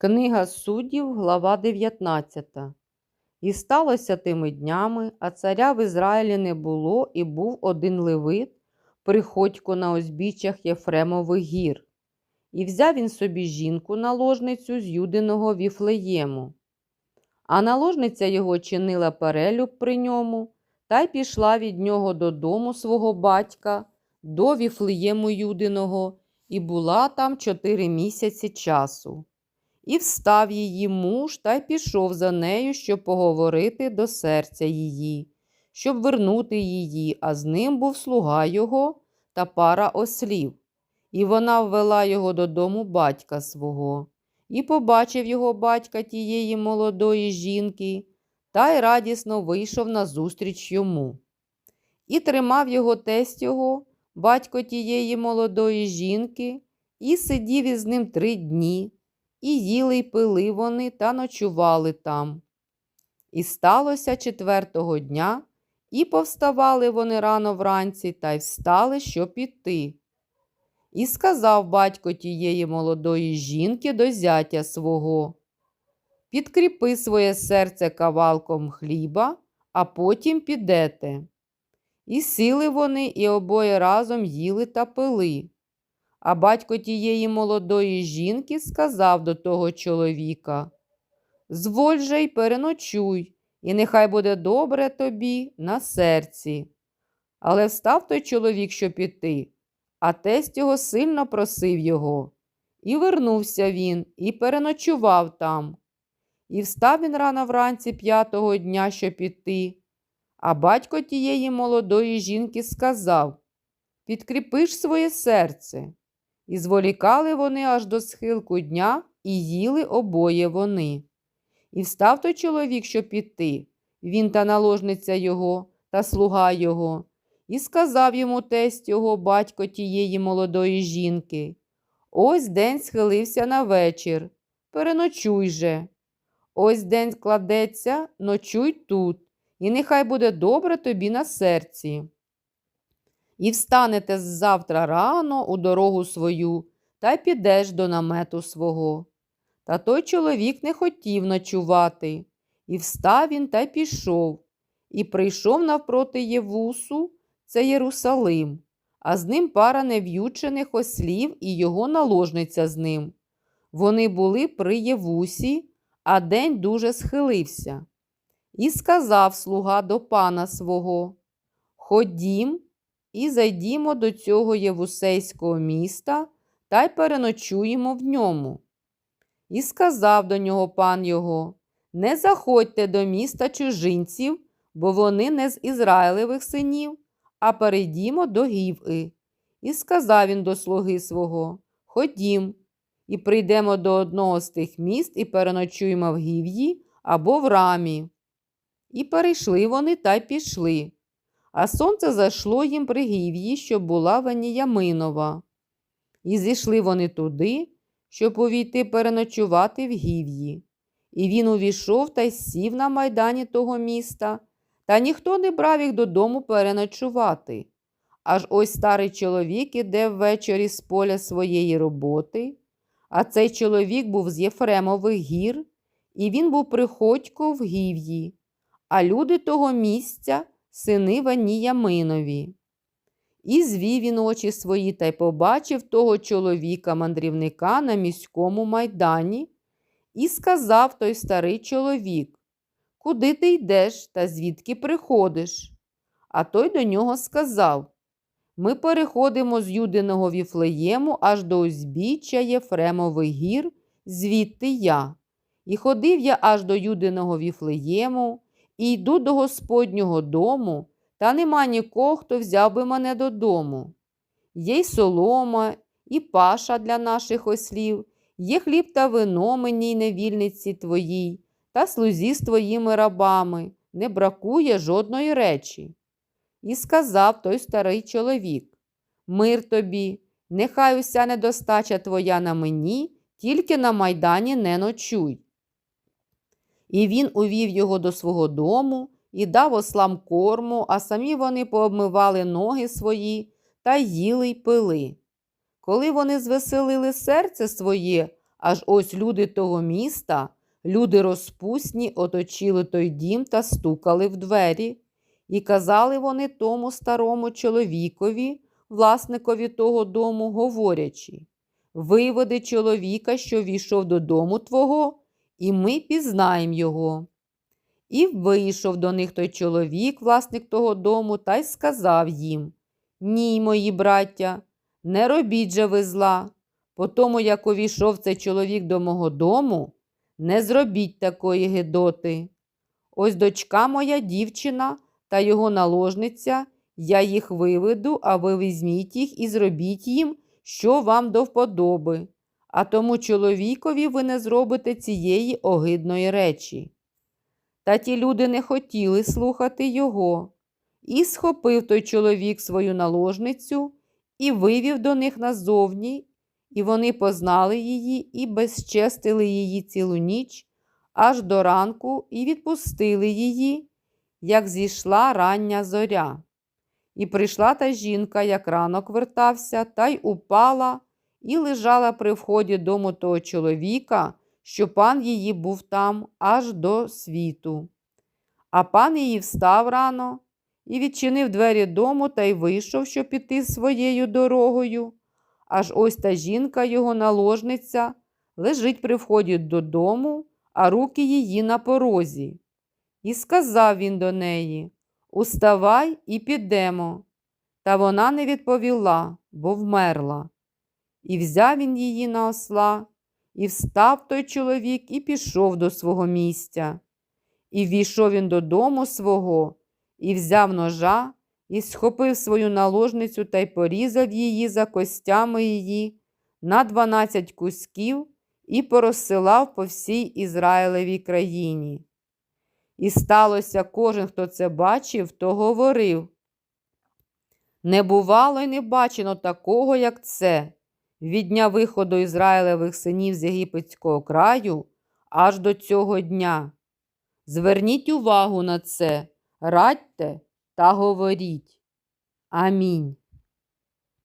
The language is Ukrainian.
Книга суддів, глава 19. І сталося тими днями, а царя в Ізраїлі не було, і був один левит, приходько на узбіччях Єфремових гір. І взяв він собі жінку, наложницю з юдиного Віфлеєму. А наложниця його чинила перелюб при ньому, та й пішла від нього додому свого батька, до Віфлеєму Юдиного, і була там чотири місяці часу. І встав її муж та й пішов за нею, щоб поговорити до серця її, щоб вернути її, а з ним був слуга його та пара ослів. І вона ввела його додому батька свого, і побачив його батька тієї молодої жінки, та й радісно вийшов назустріч йому. І тримав його тесть його, батько тієї молодої жінки, і сидів із ним три дні. І їли й пили вони та ночували там. І сталося четвертого дня, і повставали вони рано вранці та й встали, щоб піти. І сказав батько тієї молодої жінки до зятя свого Підкріпи своє серце кавалком хліба, а потім підете. І сіли вони, і обоє разом їли та пили. А батько тієї молодої жінки сказав до того чоловіка Зволь же й переночуй, і нехай буде добре тобі на серці. Але встав той чоловік, щоб піти, а тесть його сильно просив його. І вернувся він, і переночував там. І встав він рано вранці п'ятого дня, щоб піти. А батько тієї молодої жінки сказав Підкріпиш своє серце. І зволікали вони аж до схилку дня і їли обоє вони. І встав той чоловік, щоб піти, він та наложниця його та слуга його, і сказав йому тесть його батько тієї молодої жінки. Ось день схилився на вечір. Переночуй же. Ось день кладеться, ночуй тут, і нехай буде добре тобі на серці. І встанете завтра рано у дорогу свою та підеш до намету свого. Та той чоловік не хотів ночувати, і встав він та пішов, і прийшов навпроти Євусу, це Єрусалим, а з ним пара нев'ючених ослів і його наложниця з ним. Вони були при Євусі, а день дуже схилився. І сказав слуга до пана свого Ходім і зайдімо до цього Євусейського міста та й переночуємо в ньому. І сказав до нього пан його Не заходьте до міста чужинців, бо вони не з Ізраїлевих синів, а перейдімо до Гіви. І сказав він до слуги свого Ходім, і прийдемо до одного з тих міст і переночуємо в Гів'ї або в рамі. І перейшли вони та й пішли. А сонце зайшло їм при гів'ї, що була Веніяминова. І зійшли вони туди, щоб увійти переночувати в гів'ї. І він увійшов та й сів на майдані того міста, та ніхто не брав їх додому переночувати. Аж ось старий чоловік іде ввечері з поля своєї роботи, а цей чоловік був з Єфремових гір, і він був приходько в гів'ї, а люди того місця сини Ваніяминові. І звів він очі свої та й побачив того чоловіка мандрівника на міському майдані, і сказав той старий чоловік Куди ти йдеш та звідки приходиш? А той до нього сказав Ми переходимо з Юдиного Віфлеєму аж до узбіччя Єфремових гір, звідти я. І ходив я аж до Юдиного Віфлеєму, і йду до Господнього дому, та нема нікого, хто взяв би мене додому. Є й солома, і паша для наших ослів, є хліб та вино мені й невільниці твоїй, та слузі з твоїми рабами, не бракує жодної речі. І сказав той старий чоловік Мир тобі, нехай уся недостача твоя на мені, тільки на майдані не ночуй. І він увів його до свого дому і дав ослам корму, а самі вони пообмивали ноги свої та їли й пили. Коли вони звеселили серце своє, Аж ось люди того міста, люди розпусні, оточили той дім та стукали в двері. І казали вони тому старому чоловікові, власникові того дому, говорячи Виведи чоловіка, що війшов додому твого, і ми пізнаємо його. І вийшов до них той чоловік, власник того дому, та й сказав їм Ні, мої браття, не робіть же ви зла. По тому, як увійшов цей чоловік до мого дому, не зробіть такої гидоти. Ось дочка моя дівчина та його наложниця, я їх виведу, а ви візьміть їх і зробіть їм, що вам до вподоби, а тому чоловікові ви не зробите цієї огидної речі. Та ті люди не хотіли слухати його. І схопив той чоловік свою наложницю і вивів до них назовні, і вони познали її і безчестили її цілу ніч аж до ранку і відпустили її, як зійшла рання зоря. І прийшла та жінка, як ранок вертався, та й упала і лежала при вході дому того чоловіка, що пан її був там аж до світу. А пан її встав рано і відчинив двері дому та й вийшов, щоб піти своєю дорогою. Аж ось та жінка, його наложниця, лежить при вході додому, а руки її на порозі. І сказав він до неї Уставай і підемо. Та вона не відповіла, бо вмерла. І взяв він її на осла, і встав той чоловік і пішов до свого місця. І ввійшов він додому свого, і взяв ножа, і схопив свою наложницю та й порізав її за костями її на дванадцять кусків і порозсилав по всій Ізраїлевій країні. І сталося кожен, хто це бачив, то говорив. Не бувало й не бачено такого, як це, від дня виходу Ізраїлевих синів з єгипетського краю аж до цього дня. Зверніть увагу на це, радьте та говоріть. Амінь.